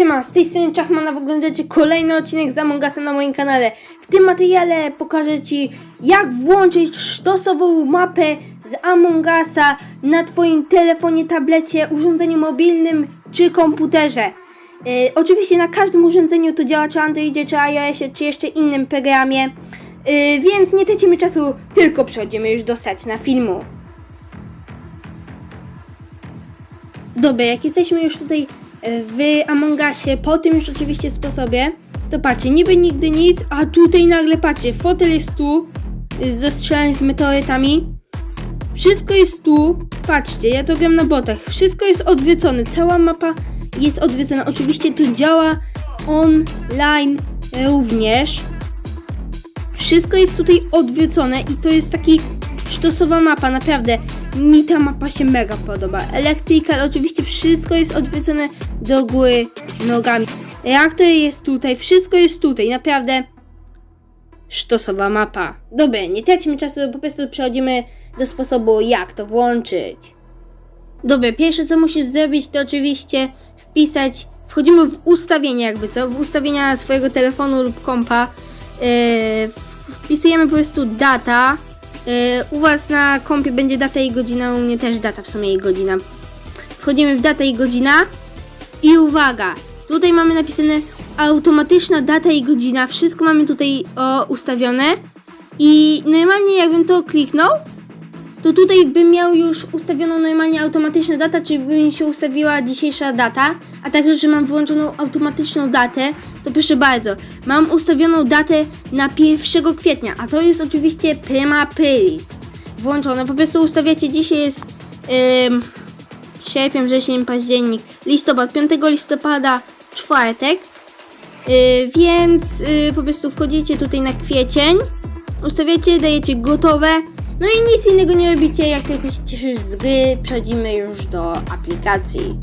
siema, z tej strony Czachmana, oglądacie kolejny odcinek z Among na moim kanale. W tym materiale pokażę Ci, jak włączyć sztosową mapę z Among Usa na Twoim telefonie, tablecie, urządzeniu mobilnym czy komputerze. E, oczywiście na każdym urządzeniu to działa, czy Androidzie, czy iOSie, czy jeszcze innym programie. E, więc nie tracimy czasu, tylko przechodzimy już do setna filmu. Dobra, jak jesteśmy już tutaj w Among Usie, po tym już oczywiście sposobie, to patrzcie, niby nigdy nic, a tutaj nagle patrzcie, fotel jest tu, y, z zastrzelany z meteorytami, wszystko jest tu, patrzcie, ja to gram na botach, wszystko jest odwrócone, cała mapa jest odwrócona, oczywiście to działa online również, wszystko jest tutaj odwrócone i to jest taki sztosowa mapa, naprawdę. Mi ta mapa się mega podoba. Electrical, oczywiście wszystko jest odwrócone do góry nogami. Reaktor jest tutaj, wszystko jest tutaj, naprawdę. Sztosowa mapa. Dobra, nie tracimy czasu, po prostu przechodzimy do sposobu, jak to włączyć. Dobra, pierwsze co musisz zrobić, to oczywiście wpisać. Wchodzimy w ustawienia, jakby co, w ustawienia swojego telefonu lub kompa. Yy, wpisujemy po prostu data. Yy, u Was na kompie będzie data i godzina, u mnie też data w sumie i godzina. Wchodzimy w datę i godzina. I uwaga, tutaj mamy napisane automatyczna data i godzina. Wszystko mamy tutaj o, ustawione. I normalnie jakbym to kliknął, to tutaj bym miał już ustawioną normalnie automatyczna data, czyli by mi się ustawiła dzisiejsza data, a także, że mam włączoną automatyczną datę, to proszę bardzo, mam ustawioną datę na 1 kwietnia, a to jest oczywiście prima aprilis. Włączone, po prostu ustawiacie, dzisiaj jest ym, sierpień, wrzesień, październik, listopad, 5 listopada, czwartek, yy, więc yy, po prostu wchodzicie tutaj na kwiecień, ustawiacie, dajecie gotowe, no i nic innego nie robicie, jak tylko się cieszysz z gry, przechodzimy już do aplikacji.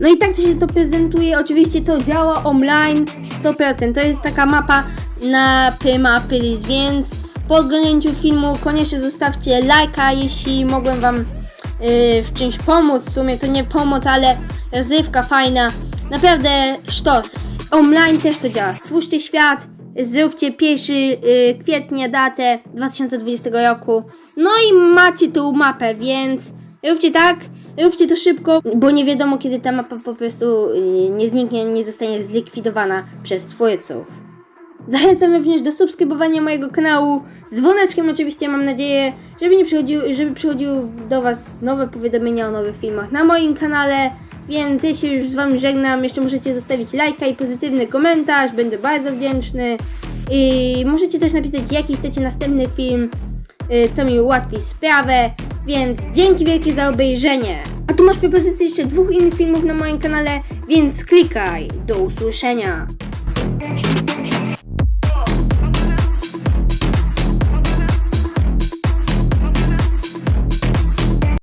No i tak to się to prezentuje, oczywiście to działa online 100%, to jest taka mapa na Prima Aprilis, więc po oglądnięciu filmu koniecznie zostawcie lajka, jeśli mogłem Wam yy, w czymś pomóc, w sumie to nie pomoc, ale rozrywka fajna, naprawdę sztos. Online też to działa, stwórzcie świat, zróbcie 1 yy, kwietnia datę 2020 roku, no i macie tą mapę, więc róbcie tak, róbcie to szybko, bo nie wiadomo kiedy ta mapa po prostu yy, nie zniknie, nie zostanie zlikwidowana przez twórców. Zachęcam również do subskrybowania mojego kanału z dzwoneczkiem oczywiście mam nadzieję, żeby nie przychodziły, żeby przychodziły do Was nowe powiadomienia o nowych filmach na moim kanale. Więc ja się już z Wami żegnam. Jeszcze możecie zostawić lajka i pozytywny komentarz. Będę bardzo wdzięczny. I możecie też napisać, jaki chcecie następny film. Y, To mi ułatwi sprawę. Więc dzięki wielkie za obejrzenie. A tu masz propozycję jeszcze dwóch innych filmów na moim kanale, więc klikaj. Do usłyszenia.